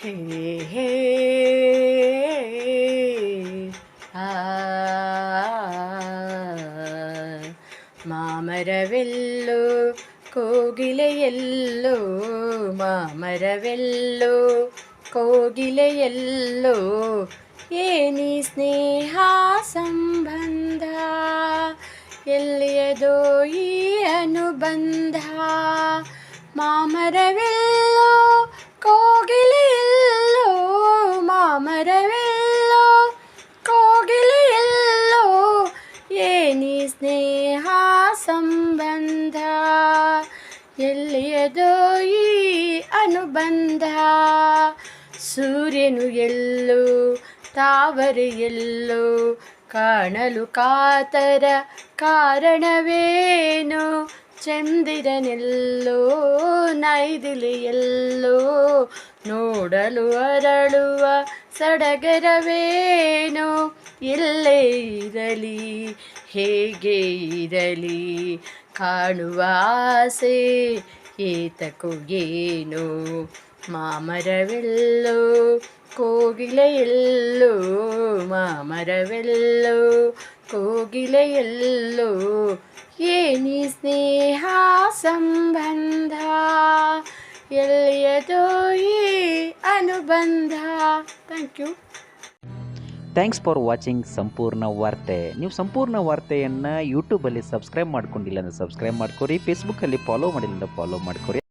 ಹೇ ಹೇ ಮಾಮರವೆಲ್ಲೋ ಕೋಗಿಲೆಯೆಲ್ಲೋ ಮಾಮರವೆಲ್ಲೋ ಕೋಗಿಲೆಯೆಲ್ಲೋ ಏನಿ ಸ್ನೇಹ ಸಂಬಂಧ ಎಲ್ಲಿಯದೋ ಈ ಅನುಬಂಧ ಮಾಮರವೆಲ್ಲೋ ಸ್ನೇಹ ಸಂಬಂಧ ಎಲ್ಲಿಯದೋ ಈ ಅನುಬಂಧ? ಸೂರ್ಯನು ಎಲ್ಲೋ, ತಾವರೆ ಎಲ್ಲೋ ಕಾಣಲು ಕಾತರ ಕಾರಣವೇನು? ಚಂದಿರನೆಲ್ಲೋ ಎಲ್ಲೋ ನೋಡಲು ಅರಳುವ ಸಡಗರವೇನು? ಎಲ್ಲೇ ಇರಲಿ, ಹೇಗೆ ಇರಲಿ, ಕಾಣುವ ಆಸೆ ಏತಕ್ಕೂ ಏನು ಮಾಮರವೆಲ್ಲೋ, ಕೋಗಿಲೆಯೆಲ್ಲೋ ಮಾಮರವೆಲ್ಲೋ, ಕೋಗಿಲೆಯೆಲ್ಲೋ, ಏನಿ ಸ್ನೇಹ ಸಂಬಂಧ? ಎಲ್ಲಿಯದೋ ಈ ಅನುಬಂಧ. Thank you thanks for watching ಸಂಪೂರ್ಣ ವಾರ್ತೆ ನೀವು ಸಂಪೂರ್ಣ ವಾರ್ತೆಯನ್ನು ಯೂಟ್ಯೂಬಲ್ಲಿ ಸಬ್ಸ್ಕ್ರೈಬ್ ಮಾಡ್ಕೊಂಡಿಲ್ಲ ಅಂದರೆ ಸಬ್ಸ್ಕ್ರೈಬ್ ಮಾಡ್ಕೊರಿ ಫೇಸ್ಬುಕ್ಕಲ್ಲಿ ಫಾಲೋ ಮಾಡಿಲ್ಲ ಅಂದರೆ ಫಾಲೋ ಮಾಡ್ಕೊರಿ.